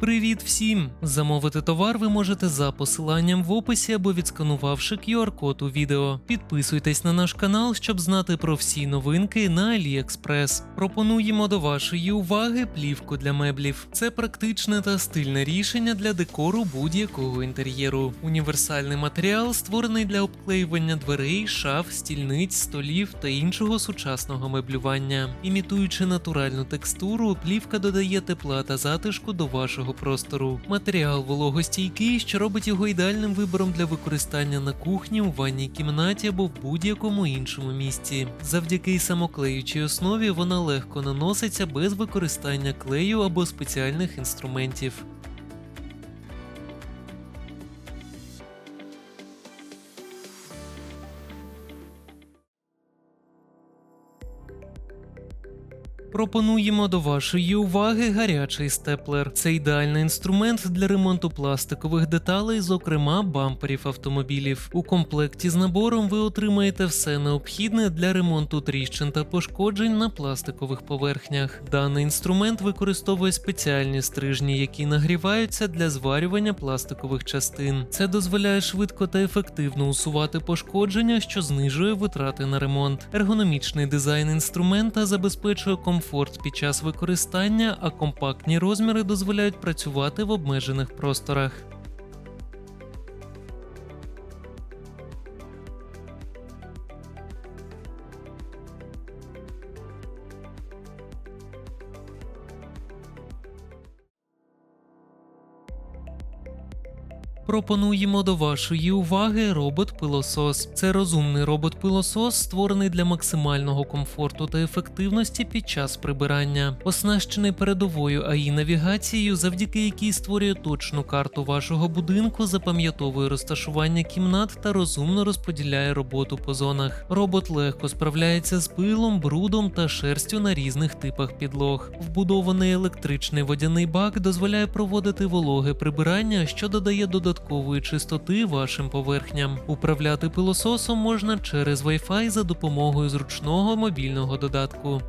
Привіт всім! Замовити товар ви можете за посиланням в описі або відсканувавши QR-код у відео. Підписуйтесь на наш канал, щоб знати про всі новинки на AliExpress. Пропонуємо до вашої уваги плівку для меблів. Це практичне та стильне рішення для декору будь-якого інтер'єру. Універсальний матеріал створений для обклеювання дверей, шаф, стільниць, столів та іншого сучасного меблювання. Імітуючи натуральну текстуру, плівка додає тепла та затишку до вашого простору. Матеріал вологостійкий, що робить його ідеальним вибором для використання на кухні, у ванній кімнаті або в будь-якому іншому місці. Завдяки самоклеючій основі вона легко наноситься без використання клею або спеціальних інструментів. Пропонуємо до вашої уваги гарячий степлер. Це ідеальний інструмент для ремонту пластикових деталей, зокрема бамперів автомобілів. У комплекті з набором ви отримаєте все необхідне для ремонту тріщин та пошкоджень на пластикових поверхнях. Даний інструмент використовує спеціальні стрижні, які нагріваються для зварювання пластикових частин. Це дозволяє швидко та ефективно усувати пошкодження, що знижує витрати на ремонт. Ергономічний дизайн інструмента забезпечує комфорт під час використання, а компактні розміри дозволяють працювати в обмежених просторах. Пропонуємо до вашої уваги робот-пилосос. Це розумний робот-пилосос, створений для максимального комфорту та ефективності під час прибирання, оснащений передовою АІ навігацією, завдяки якій створює точну карту вашого будинку, запам'ятовує розташування кімнат та розумно розподіляє роботу по зонах. Робот легко справляється з пилом, брудом та шерстю на різних типах підлог. Вбудований електричний водяний бак дозволяє проводити вологе прибирання, що додає додаткового додаткової чистоти вашим поверхням. Управляти пилососом можна через Wi-Fi за допомогою зручного мобільного додатку.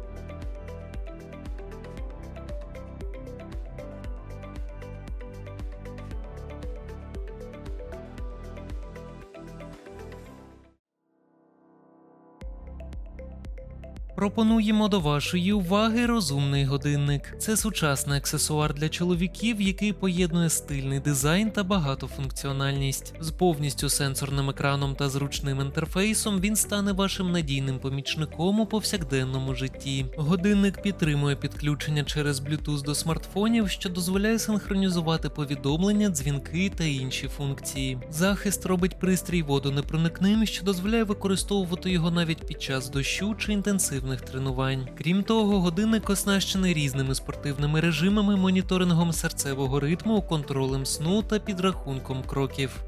Пропонуємо до вашої уваги розумний годинник. Це сучасний аксесуар для чоловіків, який поєднує стильний дизайн та багатофункціональність. З повністю сенсорним екраном та зручним інтерфейсом він стане вашим надійним помічником у повсякденному житті. Годинник підтримує підключення через Bluetooth до смартфонів, що дозволяє синхронізувати повідомлення, дзвінки та інші функції. Захист робить пристрій водонепроникним, що дозволяє використовувати його навіть під час дощу чи інтенсивних тренувань. Крім того, годинник оснащений різними спортивними режимами, моніторингом серцевого ритму, контролем сну та підрахунком кроків.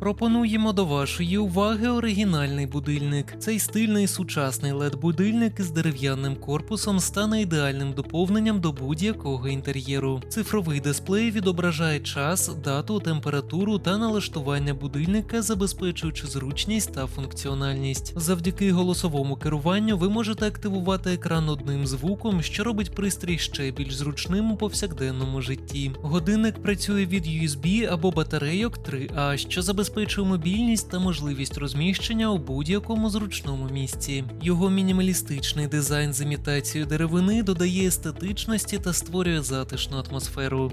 Пропонуємо до вашої уваги оригінальний будильник. Цей стильний сучасний LED-будильник із дерев'яним корпусом стане ідеальним доповненням до будь-якого інтер'єру. Цифровий дисплей відображає час, дату, температуру та налаштування будильника, забезпечуючи зручність та функціональність. Завдяки голосовому керуванню ви можете активувати екран одним звуком, що робить пристрій ще більш зручним у повсякденному житті. Годинник працює від USB або батарейок 3А, що забезпечує забезпечує мобільність та можливість розміщення у будь-якому зручному місці. Його мінімалістичний дизайн з імітацією деревини додає естетичності та створює затишну атмосферу.